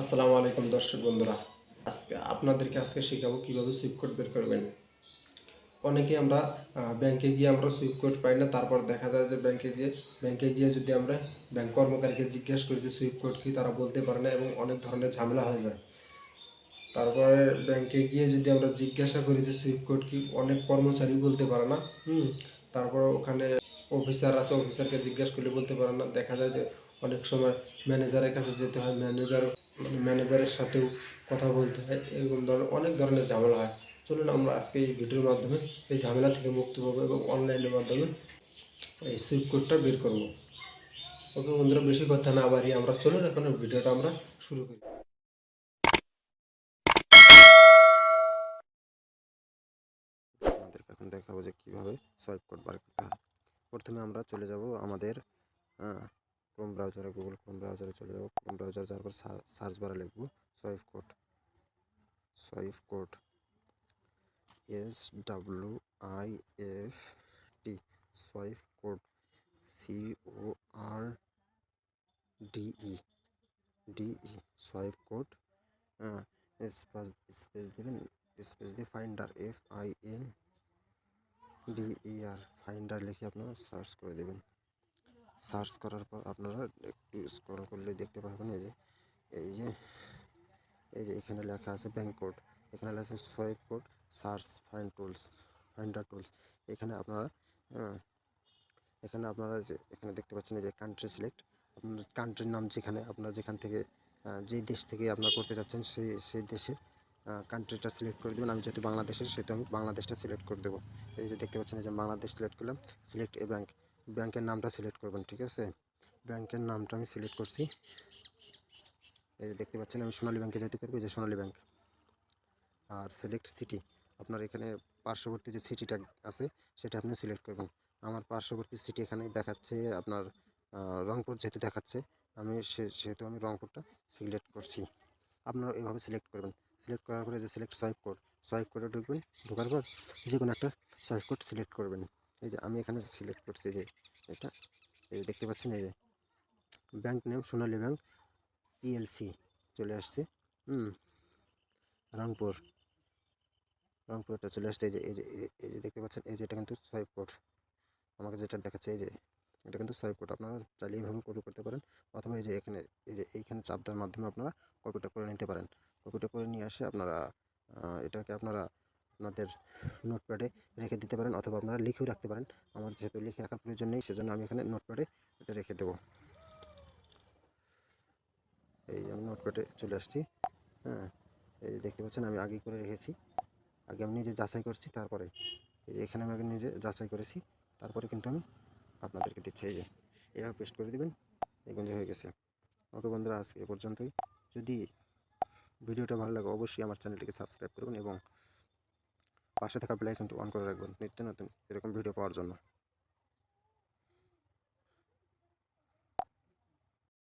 আসসালামু আলাইকুম দর্শক বন্ধুরা। আজকে আপনাদেরকে আজকে শেখাবো কীভাবে সুইপ কোড বের করবেন। অনেকে আমরা ব্যাংকে গিয়ে আমরা সুইপ কোড পাই না, তারপর দেখা যায় যে ব্যাংকে গিয়ে ব্যাংকে গিয়ে যদি আমরা ব্যাংক কর্মকারীকে জিজ্ঞেস করি যে সুইপ কোড কি, তারা বলতে পারে না এবং অনেক ধরনের ঝামেলা হয়ে যায়। তারপরে ব্যাংকে গিয়ে যদি আমরা জিজ্ঞাসা করি যে সুইপ কোড কি, অনেক কর্মচারী বলতে পারে না, হুম, তারপর ওখানে অফিসার আছে অফিসারকে জিজ্ঞেস করলে বলতে পারে না। দেখা যায় যে অনেক সময় ম্যানেজারের কাছে যেতে হয় ম্যানেজার ম্যানেজারের সাথেও কথা বলতে হয়, এরকম ধরনের অনেক ধরনের ঝামেলা হয়। চলুন আমরা আজকে এই ভিডিওর মাধ্যমে এই ঝামেলা থেকে মুক্তি পাবো এবং অনলাইনের মাধ্যমে এই সুইপ কোডটা বের করব। ওকে বন্ধুরা, বেশি কথা না বাড়িয়ে আমরা চলুন এখন ভিডিওটা আমরা শুরু করি। এখন দেখাবো যে কীভাবে সোয়াইপ কোড বার করতে হয়। প্রথমে আমরা চলে যাব আমাদের ক্রোম ব্রাউজারে গুগল ক্রোম ব্রাউজারে চলে যাব। ক্রোম ব্রাউজার যাওয়ার পর সার্চ বারে লিখব swift code swift code S W I F T swift code C O R D E D E swift code space space দেবেন স্পেস দিয়ে finder F I N D E R finder লিখে আপনারা search করে দেবেন। Search করার পর আপনারা একটু স্ক্রল করলে দেখতে পারবেন, এই যে এই যে এই যে এখানে লেখা আছে ব্যাঙ্ক কোড এখানে লেখা আছে swift code search find tools finder tools এখানে আপনারা এখানে আপনারা যে, এখানে দেখতে পাচ্ছেন যে কান্ট্রি সিলেক্ট আপনার কান্ট্রির নাম যেখানে, আপনারা যেখান থেকে যে দেশ থেকে আপনারা করতে যাচ্ছেন, সেই সেই দেশের কান্ট্রিটা সিলেক্ট করে দেবেন। আমি যেহেতু বাংলাদেশের, সেহেতু আমি বাংলাদেশটা সিলেক্ট করে দেবো। এই যে দেখতে পাচ্ছেন যে বাংলাদেশ সিলেক্ট করলাম সিলেক্ট এ ব্যাংক ব্যাংকের নামটা সিলেক্ট করবেন, ঠিক আছে? ব্যাংকের নামটা আমি সিলেক্ট করছি। এই যে দেখতে পাচ্ছেন, আমি সোনালী ব্যাংকে যেতে পারব যে সোনালী ব্যাংক। আর সিলেক্ট সিটি, আপনার এখানে পার্শ্ববর্তী যে সিটিটা আছে, সেটা আপনি সিলেক্ট করবেন। আমার পার্শ্ববর্তী সিটি এখানে দেখাচ্ছে আপনার রংপুর যেহেতু দেখাচ্ছে, আমি সেহেতু আমি রংপুরটা সিলেক্ট করছি। আপনারা এভাবে সিলেক্ট করবেন। সিলেক্ট করার পরে যে সিলেক্ট সোয়াইপ কোড, সোয়াইপ কোডে ঢুকবেন, ঢোকার পর যে কোনো একটা সোয়াইপ কোড সিলেক্ট করবেন। এই যে আমি এখানে সিলেক্ট করছি যে এটা, এই যে দেখতে পাচ্ছেন এই যে bank name Sonali bank PLC চলে আসছে, হুম, রংপুর, রংপুরটা চলে আসছে, এই যে এই যে, এই- যে দেখতে পাচ্ছেন, এই যে এটা কিন্তু সোয়াইপ কোড আমাকে যেটা দেখাচ্ছে এই যে, এটা কিন্তু সোয়াইপ কোড আপনারা চাইলে এইভাবে কপি করতে পারেন, অথবা এই যে এখানে, এই যে এইখানে চাপ দেওয়ার মাধ্যমে আপনারা কপিটা করে নিতে পারেন কপিটা করে নিয়ে আসে আপনারা এটাকে আপনারা আপনাদের নোটপ্যাডে রেখে দিতে পারেন অথবা আপনারা লিখেও রাখতে পারেন। আমার যেহেতু লিখে রাখার প্রয়োজন নেই, সেজন্য আমি এখানে নোটপ্যাডে এটা রেখে দেবো। এই আমি নোটপ্যাডে চলে আসছি। হ্যাঁ এই দেখতে পাচ্ছেন আমি আগেই করে রেখেছি। আগে আমি নিজে যাচাই করছি, তারপরে এই যে এখানে আমি আগে নিজে যাচাই করেছি, তারপরে কিন্তু আমি আপনাদেরকে দিচ্ছি। এই যে, এভাবে পেস্ট করে দিবেন, দেখবেন যে হয়ে গেছে। ওকে বন্ধুরা, আজকে এ পর্যন্তই। যদি ভিডিওটা ভালো লাগে, অবশ্যই আমার চ্যানেলটিকে সাবস্ক্রাইব করবেন এবং পাশে থাকা বেল আইকনটি অন করে রাখবেন। নিত্য নতুন এরকম ভিডিও পাওয়ার জন্য।